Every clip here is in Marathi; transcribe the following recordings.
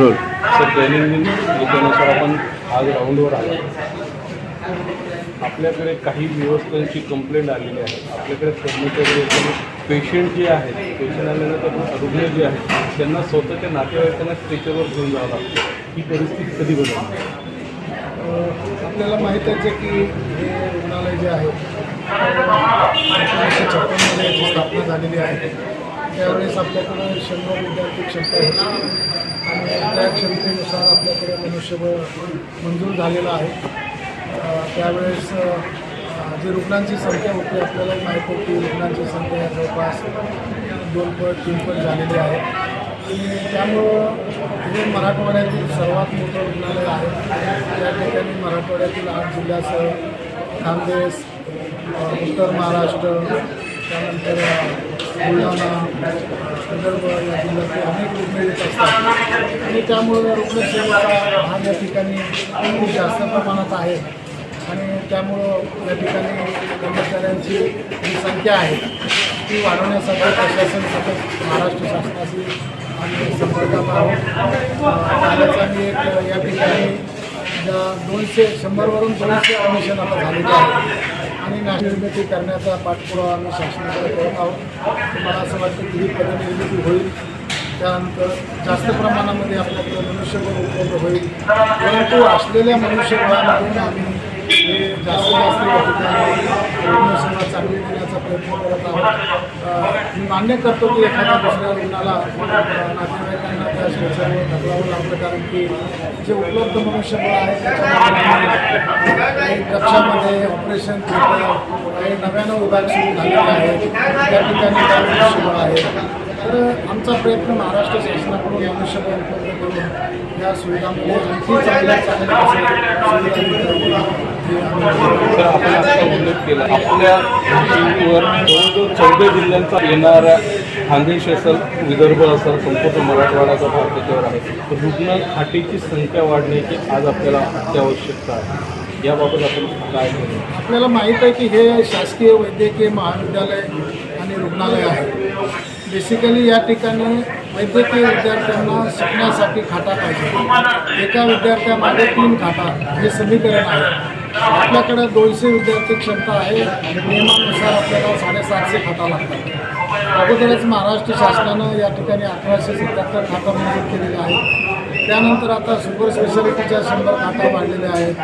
सर दैनंदिन याच्यानुसार आपण आज राऊंडवर आलो. आपल्याकडे काही व्यवस्थांची कंप्लेंट आलेली आहे. आपल्याकडे कर्मचारी पेशंट जे आहेत पेशंट आल्यानंतर रुग्ण जे आहेत त्यांना स्वतःच्या नातेवाईकांना स्ट्रेचरवर घेऊन जावं लागतं. ही परिस्थिती कधी बदलली आपल्याला माहीतच आहे की हे रुग्णालय जे आहे एकोणीसशे छप्पनमध्ये याची स्थापना झालेली आहे. त्यावेळेस आपल्याकडं शंभर विद्यार्थी क्षमता होती. आणि त्या क्षमतेनुसार आपल्याकडे मनुष्यबळ मंजूर झालेलं आहे. त्यावेळेस जी रुग्णांची संख्या होती आपल्याला माहीत होती रुग्णांची संख्या या जवळपास दोन पट तीन पट झालेली आहे. त्यामुळं हे मराठवाड्यातील सर्वात मोठं रुग्णालय आहे. त्या ठिकाणी मराठवाड्यातील आठ जिल्ह्यासह खानदेश उत्तर महाराष्ट्र त्यानंतर बुलढाणा संदर्भ विदर्भ या जिल्ह्यातील अनेक रुग्ण येत असतात. आणि त्यामुळं रुग्णसेवा हा या ठिकाणी खूप जास्त प्रमाणात आहे. आणि त्यामुळं या ठिकाणी कर्मचाऱ्यांची जी संख्या आहे ती वाढवण्यासाठी प्रशासन सतत महाराष्ट्र शासनाशी आम्ही संपर्कात आहोत आम्ही एक या ठिकाणी दोनशे शंभरवरून दोनशे ॲडमिशन आता झालेले आहे आणि निर्मिती करण्याचा पाठपुरावा आम्ही शासनाकडे करत आहोत. तर मला असं वाटतं की ही पदनिर्मिती होईल? त्यानंतर जास्त प्रमाणामध्ये आपल्याकडे मनुष्यबळ उपलब्ध होईल. परंतु असलेल्या मनुष्यबळामधून आम्ही हे जास्तीत जास्त या ठिकाणी रुग्णसेवा चांगली देण्याचा प्रयत्न करत आहोत. मी मान्य करतो की एखाद्या दुसऱ्या रुग्णाला नातेवाईकांना त्या शौचालयावर ढकलावं लागलं कारण की जे उपलब्ध मनुष्यबळ आहे त्याच्यामध्ये कक्षामध्ये ऑपरेशन थिएटर काही नव्यानं विभाग सुरू झालेल्या आहेत त्या ठिकाणी सुरू आहेत आहे तर आमचा प्रयत्न महाराष्ट्र शासनाकडून मनुष्यबळ उपलब्ध करून या सुविधांमध्ये आणखी चांगल्या चांगल्या तर आपण उल्लेख केला आपल्या जवळजवळ चौदा जिल्ह्यांचा येणारा खानदेश असेल विदर्भ असेल संपूर्ण मराठवाड्याचा भाग त्याच्यावर आहे तर रुग्ण खाटीची संख्या वाढण्याची आज आपल्याला अत्यावश्यकता आहे याबाबत आपण काय आपल्याला माहीत आहे की हे शासकीय वैद्यकीय महाविद्यालय आणि रुग्णालय आहे. बेसिकली या ठिकाणी वैद्यकीय विद्यार्थ्यांना शिकण्यासाठी खाटा पाहिजे. एका विद्यार्थ्यामागे तीन खाटा हे समीकरण आहे. आपल्याकडे दोनशे विद्यार्थी क्षमता आहे. नियमानुसार आपल्याला साडेसातशे खाटा लागतात. अगोदरच महाराष्ट्र शासनानं या ठिकाणी अठराशे सत्याहत्तर खाटा मंजूर केलेल्या आहेत. त्यानंतर आता सुपर स्पेशालिटीच्या शंभर खाटा वाढलेल्या आहेत.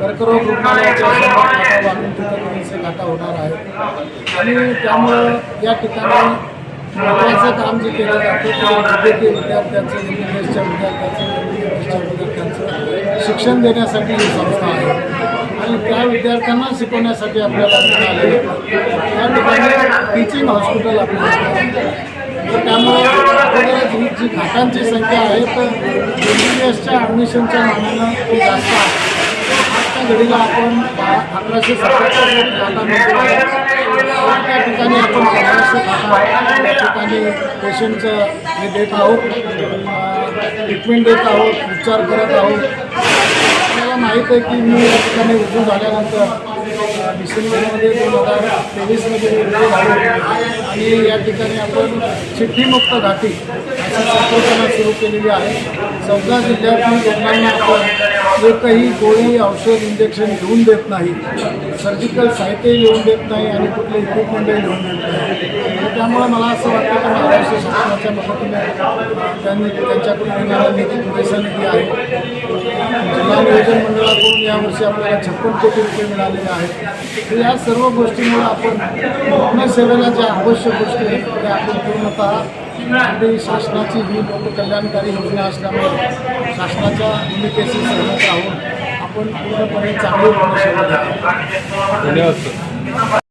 कर्करोग रुग्णालयाच्या शंभर खाटा वाढून तिथं दोनशे खाटा होणार आहेत. आणि त्यामुळं या ठिकाणी महत्त्वाचं काम जे केलं जातं ते वैद्यकीय विद्यार्थ्यांचं एम बी एसच्या विद्यार्थ्यांचं एम बी एसच्या विद्यार्थ्यांचं शिक्षण देण्यासाठी ही संस्था आहे. आणि त्या विद्यार्थ्यांना शिकवण्यासाठी आपल्याला त्या ठिकाणी टीचिंग हॉस्पिटल आपल्याला तर त्यामुळे ही जी घाटांची संख्या आहे तर एम बी बी एसच्या ॲडमिशनच्या मानानं ती जास्त आहे. आजच्या घडीला आपण अकराशे सत्याहत्तर खाटामध्ये त्या ठिकाणी आपण पंधराशे घाटा त्या ठिकाणी पेशंटचं हे देत आहोत. ट्रीटमेंट देत आहोत. उपचार करत आहोत. आपल्याला माहीत आहे की मी या ठिकाणी उभं झाल्यानंतर डिसेंबरमध्ये दोन हजार तेवीसमध्ये निर्णय आणि या ठिकाणी आपण चिठ्ठीमुक्त घाटी अशी संकल्पना सुरू केलेली आहे. चौदा जिल्ह्यातील लोकांना आपण जे काही गोळी औषध इंजेक्शन घेऊन देत नाही सर्जिकल साहित्यही येऊन देत नाही आणि कुठले इक्विपमेंटही घेऊन देत नाही. त्यामुळे मला असं वाटतं की महाराष्ट्र शासनाच्या मदतीने त्यांनी त्यांच्याकडून येणारा निधी पुरेसा निधी आहे. जिल्हा नियोजन मंडळाकडून यावर्षी आपल्याला छप्पन कोटी रुपये मिळालेले आहेत. तर या सर्व गोष्टींमुळे आपण रुग्णसेवेला ज्या आवश्यक गोष्टी आहेत त्या आपण पूर्णतः अगदी शासनाची ही लोककल्याणकारी योजना असल्यामुळे शासनाच्या भूमिकेशी सहमत राहून आपण पूर्णपणे चांगली धन्यवाद